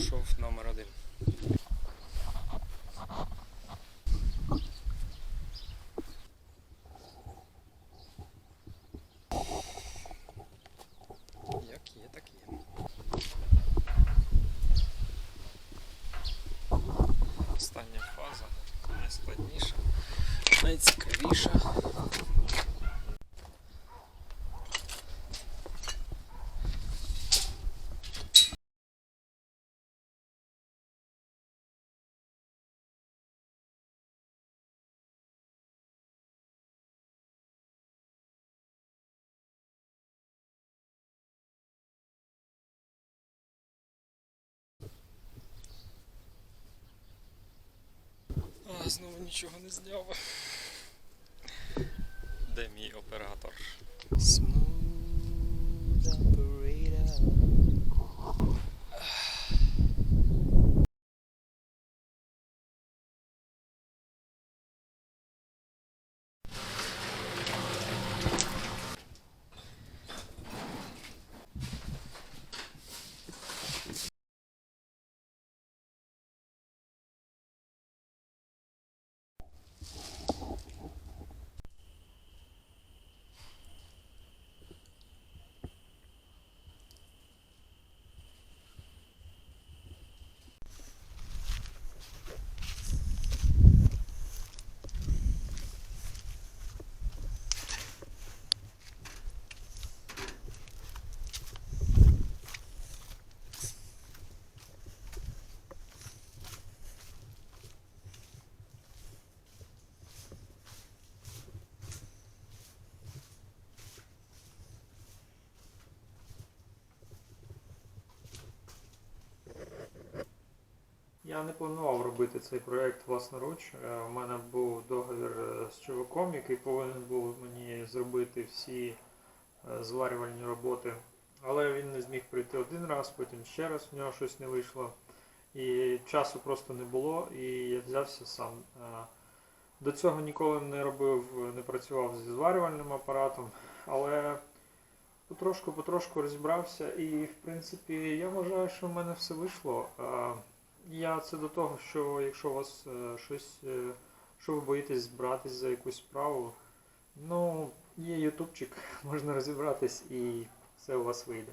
шов номер один. Як є, так є. Остання фаза найскладніша, найцікавіша. Знову нічого не зняв. Я не планував робити цей проєкт власноруч. Е, У мене був договір е, з чуваком, який повинен був мені зробити всі е, зварювальні роботи. Але він не зміг прийти один раз, потім ще раз в нього щось не вийшло. І часу просто не було, і я взявся сам. До цього ніколи не робив, не працював зі зварювальним апаратом, але потрошку-потрошку розібрався і, в принципі, я вважаю, що в мене все вийшло. Я це до того, що якщо у вас е, щось, е, що ви боїтесь братись за якусь справу, ну, є ютубчик, можна розібратись і все у вас вийде.